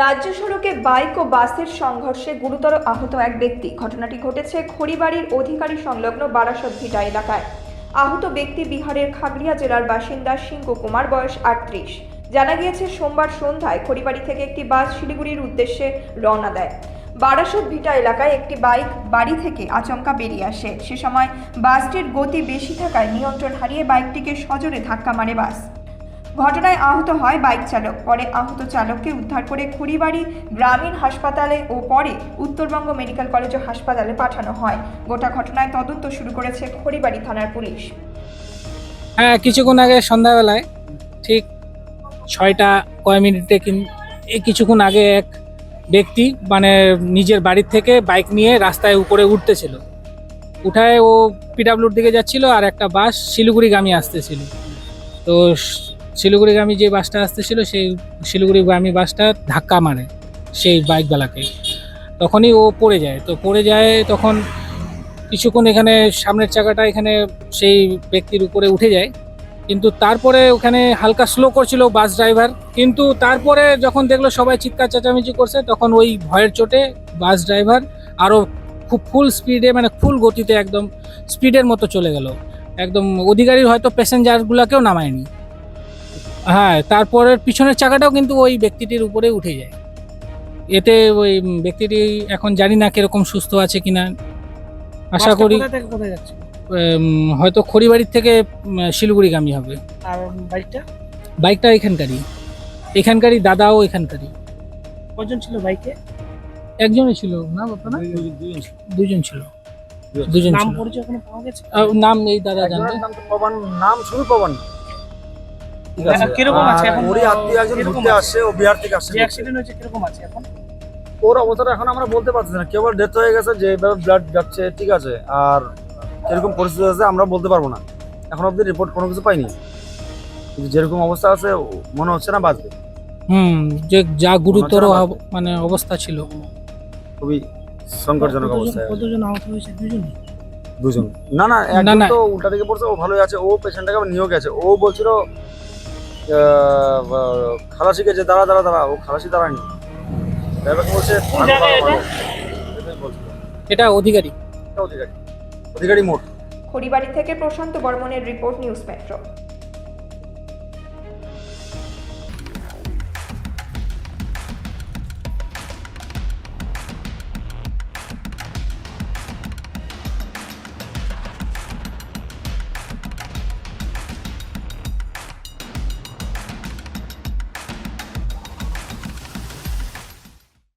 রাজ্য সড়কে বাইক ও বাসের সংঘর্ষে গুরুতর আহত এক ব্যক্তি। ঘটনাটি ঘটেছে খড়িবাড়ির অধিকারী সংলগ্ন বারাসত ভিটা এলাকায়। আহত ব্যক্তি বিহারের খাগড়িয়া জেলার বাসিন্দা সিংকু কুমার, বয়স আটত্রিশ। জানা গিয়েছে, সোমবার সন্ধ্যায় খড়িবাড়ি থেকে একটি বাস শিলিগুড়ির উদ্দেশ্যে রওনা দেয়। বারাসত ভিটা এলাকায় একটি বাইক বাড়ি থেকে আচমকা বেরিয়ে আসে। সে সময় বাসটির গতি বেশি থাকায় নিয়ন্ত্রণ হারিয়ে বাইকটিকে সজোরে ধাক্কা মারে বাস। ঘটনায় আহত হয় বাইক চালক। পরে আহত চালককে উদ্ধার করে খুড়িবাড়ি গ্রামীণ হাসপাতালে ও পরে উত্তরবঙ্গ মেডিকেল কলেজ ও হাসপাতালে পাঠানো হয়। গোটা ঘটনায় তদন্ত শুরু করেছে খড়িবাড়ি থানার পুলিশ। হ্যাঁ কিছুক্ষণ আগে সন্ধ্যাবেলায়, ঠিক ছয়টা কয় মিনিটে কিছুক্ষণ আগে এক ব্যক্তি মানে নিজের বাড়ির থেকে বাইক নিয়ে রাস্তায় উপরে উঠতেছিল। উঠায় ও পিডাব্লিউর দিকে যাচ্ছিল আর একটা বাস শিলিগুড়িগামী আসতেছিল। তো শিলিগুড়িগামী যে বাসটা আসতেছিল, সেই শিলিগুড়িগামী বাসটা ধাক্কা মারে সেই বাইকওয়ালাকে। তখনই ও পড়ে যায়। তো পড়ে যায় তখন কিছুক্ষণ এখানে সামনের চাকাটা এখানে সেই ব্যক্তির উপরে উঠে যায়। কিন্তু তারপরে ওখানে হালকা স্লো করছিল বাস ড্রাইভার। কিন্তু তারপরে যখন দেখল সবাই চিৎকার চেঁচামেচি করছে, তখন ওই ভয়ের চোটে বাস ড্রাইভার আরও খুব ফুল স্পিডে মানে ফুল গতিতে একদম স্পিডের মতো চলে গেল। একদম অধিকারীর হয়তো প্যাসেঞ্জারগুলোকেও নামায়নি। হ্যাঁ তারপরে পিছনের চাকাটাও কিন্তু ওই ব্যক্তিটির উপরে উঠে যায়। এতে ওই ব্যক্তিটি এখন জানি না কীরকম সুস্থ আছে কিনা। আশা করি হয়তো খড়িবাড়ির থেকে শিলিগুড়িগামী হবে। আর বাইকটা? বাইকটা এখানকারই। এখানকারই দাদাও এখানকারই। কজন ছিল বাইকে? একজনই ছিল। না দুজন ছিল। দুজন নাম পরিচয় কোনো পাওয়া গেছে? নাম এই দাদা জানবে নাম পবন নাম শুধু পবন। ঠিক আছে। হ্যাঁ, কীরকম আছে এখন? ওরই আত্মীয় একজন ঘুরতে আসছে ও বিহার থেকে আসছে অ্যাক্সিডেন্ট হয়েছে কীরকম আছে এখন? ওর অবস্থাটা এখন আমরা বলতে পারছি না। কেবল ডেথ হয়ে গেছে যেভাবে ব্লাড যাচ্ছে ঠিক আছে। আর পরিস্থিতি আছে আমরা বলতে পারব না। এখন অব্দি রিপোর্ট কোনো কিছু পাইনি। কিন্তু যেরকম অবস্থা আছে মনে হচ্ছে না বাঁচবে। হুম যে যা গুরুতর মানে অবস্থা ছিল। খুবই সংকটজনক কতজন- অবস্থায় কতজন আহত হয়েছে? দুজনই দুজন। না না একজন। তো উল্টা দিকে পড়ছে ও ভালোই আছে। ও পেশেন্টটাকে আবার নিয়েও গেছে। ও বলছিল আহ, যে খালাসি গেছে দাঁড়া দাঁড়া দাঁড়া ও খালাসি দাঁড়ায়নি। ড্রাইভারকে বলছে এটা? অধিকারী। এটা অধিকারী। অধিকারী মোট। খড়িবাড়ি থেকে প্রশান্ত বর্মনের রিপোর্ট নিউজ মেট্রো।